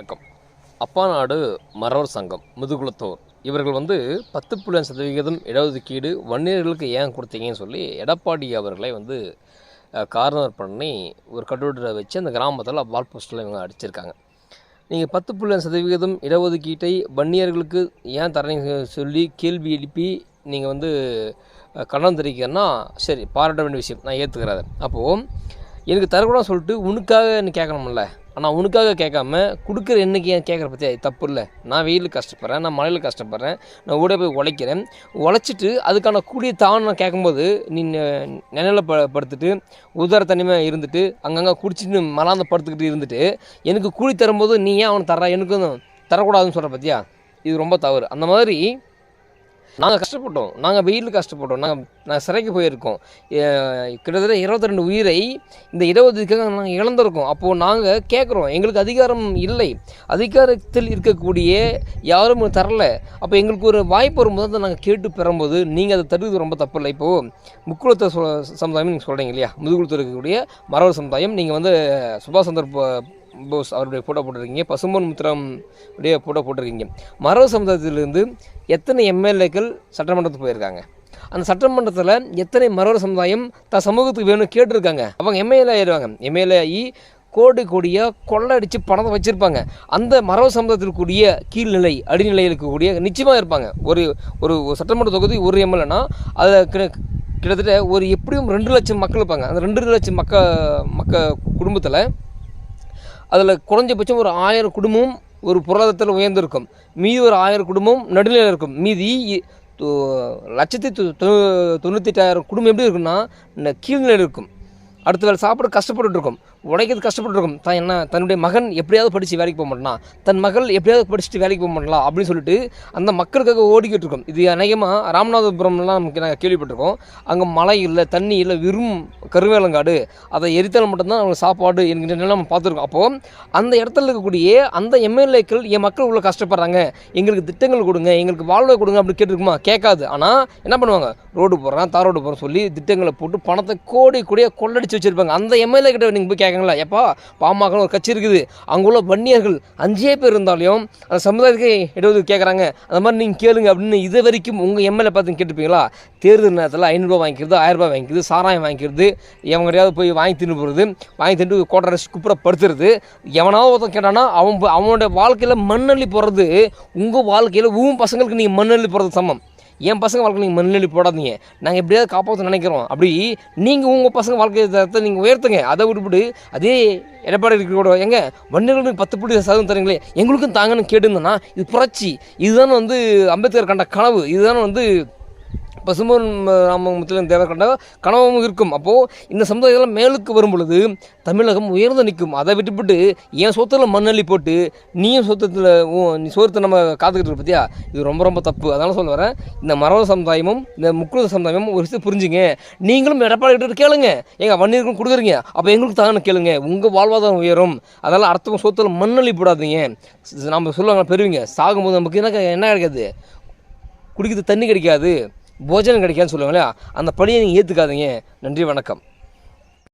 வணக்கம். அப்பா நாடு மறவர் சங்கம் முதுகுலத்தோர் இவர்கள் வந்து பத்து புள்ளி சதவிகிதம் இடஒதுக்கீடு வன்னியர்களுக்கு ஏன் கொடுத்தீங்கன்னு சொல்லி எடப்பாடி அவர்களை வந்து கார்னர் பண்ணி ஒரு கட்டுரை வச்சு அந்த கிராமத்தில் வால் போஸ்டில் இவங்க அடிச்சிருக்காங்க. நீங்கள் பத்து புள்ளி சதவிகிதம் இடஒதுக்கீட்டை வன்னியர்களுக்கு ஏன் தரீங்க சொல்லி கேள்வி எழுப்பி நீங்கள் வந்து கடன் தெரிவிக்கிறேன்னா சரி பாராட்ட வேண்டிய விஷயம். நான் ஏற்றுக்கிறேன் அப்போது எனக்கு தரக்கூடாது சொல்லிட்டு உனக்காக நீ கேட்கணும்ல? ஆனால் உனக்காக கேட்காம கொடுக்குற என்னைக்கு ஏன் கேட்குற பற்றி தப்பு இல்லை. நான் வெயிலில் கஷ்டப்படுறேன் நான் மழையில் கஷ்டப்படுறேன் நான் ஓட போய் உழைக்கிறேன். உழைச்சிட்டு அதுக்கான கூடிய தாவணம் நான் கேட்கும்போது நீ நினைவில் ப படுத்துட்டு உதார தனிமையாக இருந்துட்டு அங்கங்கே குடிச்சிட்டு மலாந்த படுத்துக்கிட்டு இருந்துட்டு எனக்கு கூலி தரும்போது நீ ஏன் அவனை தர்றா? எனக்கும் தரக்கூடாதுன்னு சொல்கிற பற்றியா இது ரொம்ப தவறு. அந்த மாதிரி நாங்கள் கஷ்டப்பட்டோம். நாங்கள் வெயிலில் கஷ்டப்பட்டோம். நாங்கள் நான் சிறைக்கு போயிருக்கோம். கிட்டத்தட்ட இருபத்தி ரெண்டு உயிரை இந்த இடஒதுக்காக நாங்கள் இழந்திருக்கோம். அப்போது நாங்கள் கேட்குறோம் எங்களுக்கு அதிகாரம் இல்லை. அதிகாரத்தில் இருக்கக்கூடிய யாரும் தரல. அப்போ எங்களுக்கு ஒரு வாய்ப்பு வரும்போது அதை நாங்கள் கேட்டு பெறும்போது நீங்கள் அதை தருவது ரொம்ப தப்பு இல்லை. இப்போது முக்குளத்த சமுதாயம் நீங்கள் சொல்கிறீங்க இல்லையா? முதுகுளத்தில் இருக்கக்கூடிய மரவர் சமுதாயம் நீங்கள் வந்து சுபாஷ் சந்திர போ- போஸ் அவருடைய ஃபோட்டோ போட்டிருக்கீங்க. பசும்பொன் முத்திரம் உடைய ஃபோட்டோ போட்டிருக்கீங்க. மரபு சமுதாயத்திலிருந்து எத்தனை எம்எல்ஏக்கள் சட்டமன்றத்துக்கு போயிருக்காங்க? அந்த சட்டமன்றத்தில் எத்தனை மரவர் சமுதாயம் த சமூகத்துக்கு வேணும் கேட்டிருக்காங்க? அவங்க எம்எல்ஏ ஆயிடுவாங்க எம்எல்ஏ ஆகி கோடி கோடியாக கொள்ளடிச்சு பணத்தை வச்சுருப்பாங்க. அந்த மரபு சமுதாயத்திற்குரிய கீழ்நிலை அடிநிலையில் இருக்கக்கூடிய நிச்சயமாக இருப்பாங்க. ஒரு ஒரு சட்டமன்ற தொகுதி ஒரு எம்எல்ஏனா அதை கிட்டத்தட்ட ஒரு எப்படியும் ரெண்டு லட்சம் மக்கள் இருப்பாங்க. அந்த ரெண்டு லட்சம் மக்க மக்க குடும்பத்தில் அதில் குறைஞ்சபட்சம் ஒரு ஆயிரம் குடும்பம் ஒரு பொருளாதாரத்தில் உயர்ந்திருக்கும். மீதி ஒரு ஆயிரம் குடும்பம் நடுநிலையில் இருக்கும். மீதி லட்சத்தி தொ- தொ- தொண்ணூத்தெட்டாயிரம் குடும்பம் எப்படி இருக்குன்னா இந்த கீழ்நிலையில் இருக்கும். அடுத்த வேலை சாப்பிட கஷ்டப்பட்டுருக்கும் உடைக்கிறது உழைக்கிறது தான் என்ன தன்னுடைய மகன் எப்படியாவது படித்து வேலைக்கு போக மாட்டான்? தன் மகள் எப்படியாவது படிச்சுட்டு வேலைக்கு போக மாட்டலாம் அப்படின்னு சொல்லிட்டு அந்த மக்களுக்காக ஓடிக்கிட்டு இருக்கும். இது அநேகமாக ராமநாதபுரம்லாம் நமக்கு நாங்கள் கேள்விப்பட்டிருக்கோம். அங்கே மழை இல்லை தண்ணி இல்லை வெறும் கருவேலங்காடு. அதை எரித்தால் மட்டும்தான் அவங்க சாப்பாடு என்கிற நிலை நம்ம பார்த்துருக்கோம். அப்போது அந்த இடத்துல இருக்கக்கூடிய அந்த எம்எல்ஏக்கள் என் மக்கள் உள்ள கஷ்டப்படுறாங்க. எங்களுக்கு திட்டங்கள் கொடுங்க. எங்களுக்கு வாழ்வை கொடுங்க. அப்படின்னு கேட்டிருக்குமா? கேட்காது. ஆனால் என்ன பண்ணுவாங்க? ரோடு போடுறேன் தார் ரோடு போகிறோம் சொல்லி திட்டங்களை போட்டு பணத்தை கோடி கோடியாக கொள்ளடிச்சு வச்சுருப்பாங்க. அந்த எம்எல்ஏ கிட்ட நீங்கள் போய் கேட்கங்களா எப்பா பாமகன்னு ஒரு கட்சி இருக்குது. அங்குள்ள வன்னியர்கள் அஞ்சே பேர் இருந்தாலும் அந்த சமுதாயத்துக்கு இடஒதுக்கு கேட்குறாங்க அந்த மாதிரி நீங்கள் கேளுங்க அப்படின்னு இது வரைக்கும் உங்கள் எம்எல்ஏ பார்த்து கேட்டுப்பீங்களா தேர்தல் நேரத்தில் ஐநூறுரூவா வாங்கிக்கிறது ஆயிரரூபா வாங்கிக்கிறது சாராயம் வாங்கிக்கிறது எவங்க கிடையாது போய் வாங்கி தின்னு போகிறது வாங்கி தின்னு கோட்டை குப்புற படுத்துறது எவனாவது ஒருத்தன் கேட்டானா அவன் அவனோட வாழ்க்கையில் மண்ணள்ளி போடுறது உங்கள் வாழ்க்கையில் உன் பசங்களுக்கு நீங்கள் மண்ணள்ளி போடுறது சமம். என் பசங்க வாழ்க்கை நீங்கள் மண்ணெளி போடாதீங்க. நாங்கள் எப்படியாவது காப்பாற்ற நினைக்கிறோம். அப்படி நீங்கள் உங்கள் பசங்க வாழ்க்கை தரத்தை நீங்கள் உயர்த்துங்க. அதை விட்டுவிட்டு அதே எடப்பாடி இருக்கிற எங்க? வன்னியர்களுக்கு பத்து புள்ளி சதவீதம் தரீங்களே எங்களுக்கும் தாங்கன்னு கேட்டுருந்தோன்னா இது புரட்சி. இதுதான் வந்து அம்பேத்கர் கண்ட கனவு. இதுதான் வந்து பசுமன் ராமமுத்திலும் தேவர் கண்ட கனவும் இருக்கும். அப்போது இந்த சமுதாயத்தில் மேலுக்கு வரும் பொழுது தமிழகம் உயர்ந்து நிற்கும். அதை விட்டுவிட்டு என் சொத்தில் மண்ணள்ளி போட்டு நீயும் சொத்தத்தில் நீ சோர்த்தை நம்ம காத்துக்கிட்டு இருக்க பார்த்தியா இது ரொம்ப ரொம்ப தப்பு. அதனால் சொல்ல வரேன் இந்த மரவ சமுதாயமும் இந்த முக்குழுத சமுதாயமும் ஒரு விஷயம் புரிஞ்சுங்க. நீங்களும் எடப்பாடி கிட்ட கேளுங்க. எங்கள் வன்னியருக்கும் கொடுக்குறீங்க. அப்போ எங்களுக்கு தானே கேளுங்க. உங்கள் வாழ்வாதாரம் உயரும். அதனால் அடுத்தவங்க சொத்துல மண்ணள்ளி போடாதீங்க. நம்ம சொல்லுவாங்க பெறுவீங்க சாகும்போது நமக்கு என்ன என்ன கிடைக்காது? குடிக்கிறது தண்ணி கிடைக்காது. போஜனம் கிடைக்காதுன்னு சொல்லுவாங்களே அந்த பணியை நீங்கள் ஏற்றுக்காதீங்க நன்றி வணக்கம்.